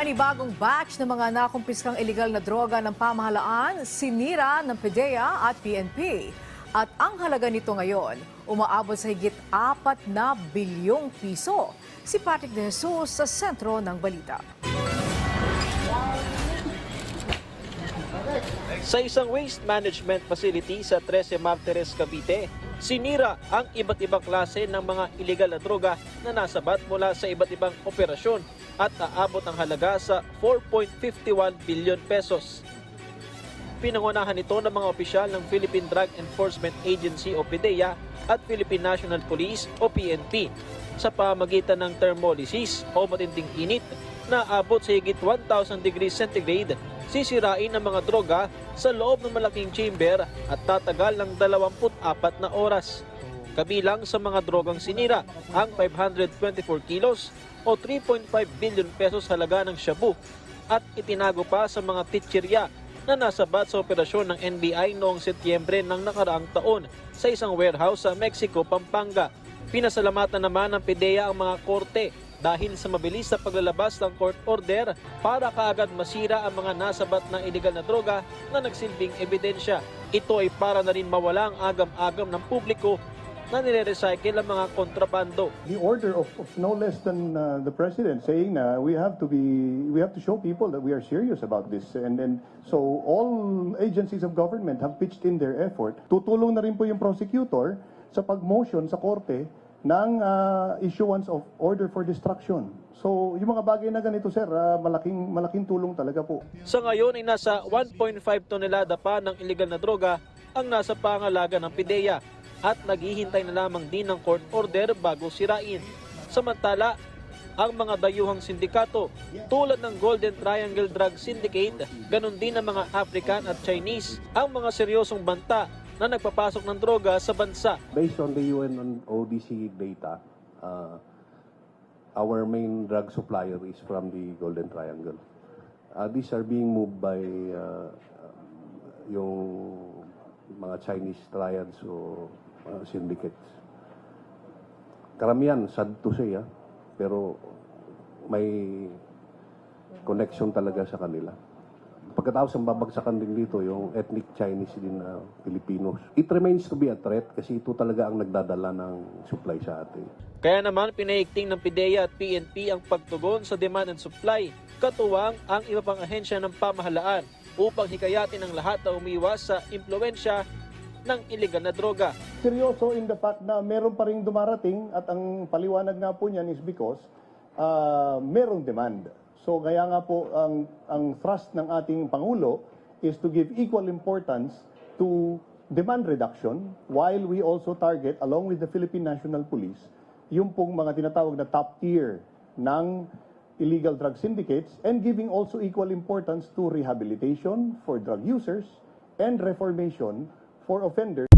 Panibagong batch ng mga nakumpiskang illegal na droga ng pamahalaan, sinira ng PDEA at PNP. At ang halaga nito ngayon, umaabot sa higit 4 na bilyong piso. Si Patrick De Jesus sa sentro ng balita. Sa isang waste management facility sa 13 Martires, Cavite, sinira ang iba't ibang klase ng mga illegal na droga na nasabat mula sa iba't ibang operasyon at aabot ang halaga sa 4.51 billion pesos. Pinangunahan ito ng mga opisyal ng Philippine Drug Enforcement Agency o PDEA at Philippine National Police o PNP sa pamagitan ng thermolysis o matinding init na abot sa higit 1,000 degrees centigrade sisirain ang mga droga sa loob ng malaking chamber at tatagal ng 24 na oras. Kabilang sa mga drogang sinira ang 524 kilos o 3.5 billion pesos halaga ng shabu at itinago pa sa mga titsirya na nasabat sa operasyon ng NBI noong Setyembre ng nakaraang taon sa isang warehouse sa Mexico, Pampanga. Pinasalamatan naman ng PDEA ang mga korte dahil sa mabilis na paglalabas ng court order para kaagad masira ang mga nasabat na illegal na droga na nagsilbing ebidensya. Ito ay para na rin mawala ang agam-agam ng publiko na nire-recycle ang mga kontrabando. the order of, of no less than uh, the president saying na we have to be we have to show people that we are serious about this and then so all agencies of government have pitched in their effort tutulong na rin po yung prosecutor sa pag-motion sa korte ng uh, issuance of order for destruction so yung mga bagay na ganito sir uh, malaking malaking tulong talaga po Sa ngayon ay nasa 1.5 tonelada pa ng illegal na droga ang nasa pangalaga ng PIDEA at naghihintay na lamang din ng court order bago sirain. Samantala, ang mga dayuhang sindikato tulad ng Golden Triangle Drug Syndicate, ganun din ang mga African at Chinese, ang mga seryosong banta na nagpapasok ng droga sa bansa. Based on the UN and ODC data, uh, our main drug supplier is from the Golden Triangle. Uh, these are being moved by uh, yung mga Chinese triads o uh, syndicates. Karamihan, sad to say, ah, pero may connection talaga sa kanila. Pagkatapos ang babagsakan din dito, yung ethnic Chinese din na Filipinos. It remains to be a threat kasi ito talaga ang nagdadala ng supply sa atin. Kaya naman pinaigting ng PIDEA at PNP ang pagtugon sa demand and supply, katuwang ang iba pang ahensya ng pamahalaan upang hikayatin ang lahat na umiwas sa impluensya ng iligal na droga. seryoso in the fact na meron pa rin dumarating at ang paliwanag nga po niyan is because uh, merong demand. So kaya nga po ang, ang thrust ng ating Pangulo is to give equal importance to demand reduction while we also target along with the Philippine National Police yung pong mga tinatawag na top tier ng illegal drug syndicates and giving also equal importance to rehabilitation for drug users and reformation for offenders.